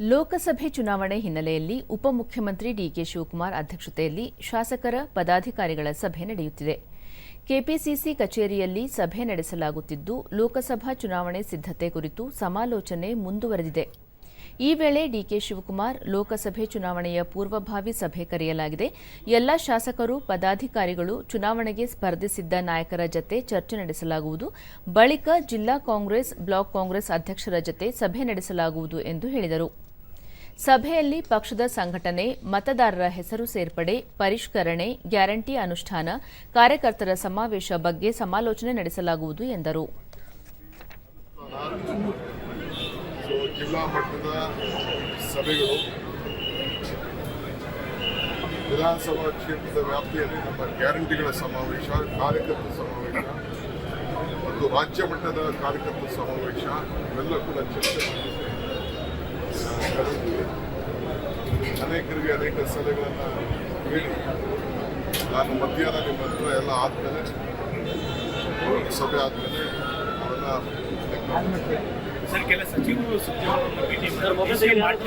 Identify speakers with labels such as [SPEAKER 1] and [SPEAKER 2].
[SPEAKER 1] ಲೋಕಸಭೆ ಚುನಾವಣೆ ಹಿನ್ನೆಲೆಯಲ್ಲಿ ಉಪಮುಖ್ಯಮಂತ್ರಿ ಡಿಕೆ ಶಿವಕುಮಾರ್ ಅಧ್ಯಕ್ಷತೆಯಲ್ಲಿ ಶಾಸಕರ ಪದಾಧಿಕಾರಿಗಳ ಸಭೆ ನಡೆಯುತ್ತಿದೆ. ಕೆಪಿಸಿಸಿ ಕಚೇರಿಯಲ್ಲಿ ಸಭೆ ನಡೆಸಲಾಗುತ್ತಿದ್ದು, ಲೋಕಸಭಾ ಚುನಾವಣೆ ಸಿದ್ಧತೆ ಕುರಿತು ಸಮಾಲೋಚನೆ ಮುಂದುವರೆದಿದೆ. ಈ ವೇಳೆ ಡಿಕೆ ಶಿವಕುಮಾರ್, ಲೋಕಸಭೆ ಚುನಾವಣೆಯ ಪೂರ್ವಭಾವಿ ಸಭೆ ಕರೆಯಲಾಗಿದೆ. ಎಲ್ಲ ಶಾಸಕರು, ಪದಾಧಿಕಾರಿಗಳು ಚುನಾವಣೆಗೆ ಸ್ಪರ್ಧಿಸಿದ್ದ ನಾಯಕರ ಜತೆ ಚರ್ಚೆ ನಡೆಸಲಾಗುವುದು. ಬಳಿಕ ಜಿಲ್ಲಾ ಕಾಂಗ್ರೆಸ್, ಬ್ಲಾಕ್ ಕಾಂಗ್ರೆಸ್ ಅಧ್ಯಕ್ಷರ ಜತೆ ಸಭೆ ನಡೆಸಲಾಗುವುದು ಎಂದು ಹೇಳಿದರು. ಸಭೆಯಲ್ಲಿ ಪಕ್ಷದ ಸಂಘಟನೆ, ಮತದಾರರ ಹೆಸರು ಸೇರ್ಪಡೆ, ಪರಿಷ್ಕರಣೆ, ಗ್ಯಾರಂಟಿ ಅನುಷ್ಠಾನ, ಕಾರ್ಯಕರ್ತರ ಸಮಾವೇಶ ಬಗ್ಗೆ ಸಮಾಲೋಚನೆ ನಡೆಸಲಾಗುವುದು ಎಂದರು
[SPEAKER 2] ಜಿಲ್ಲಾ ಮಟ್ಟದ ಸಭೆಗಳು ವಿಧಾನಸಭಾ ಕ್ಷೇತ್ರದ ವ್ಯಾಪ್ತಿಯಲ್ಲಿ ನಮ್ಮ ಗ್ಯಾರಂಟಿಗಳ ಸಮಾವೇಶ, ಕಾರ್ಯಕರ್ತರ ಸಮಾವೇಶ ಮತ್ತು ರಾಜ್ಯ ಮಟ್ಟದ ಕಾರ್ಯಕರ್ತರ ಸಮಾವೇಶ, ಇವೆಲ್ಲ ಕೂಡ ಚರ್ಚೆ ಮಾಡಿದ್ದೇವೆ. ಅನೇಕರಿಗೆ ಅನೇಕ ಸಲಹೆಗಳನ್ನು ಹೇಳಿ. ನಾನು ಮಧ್ಯಾಹ್ನ ನಿಮ್ಮ ಹತ್ರ ಎಲ್ಲ ಆದಮೇಲೆ ಸಭೆ ಆದಮೇಲೆ ಅವೆಲ್ಲ
[SPEAKER 3] ಸರ್ ಕೆಲ ಸಚಿವರು ಎಲ್ಲ ಭೇಟಿ ಮಾಡಿ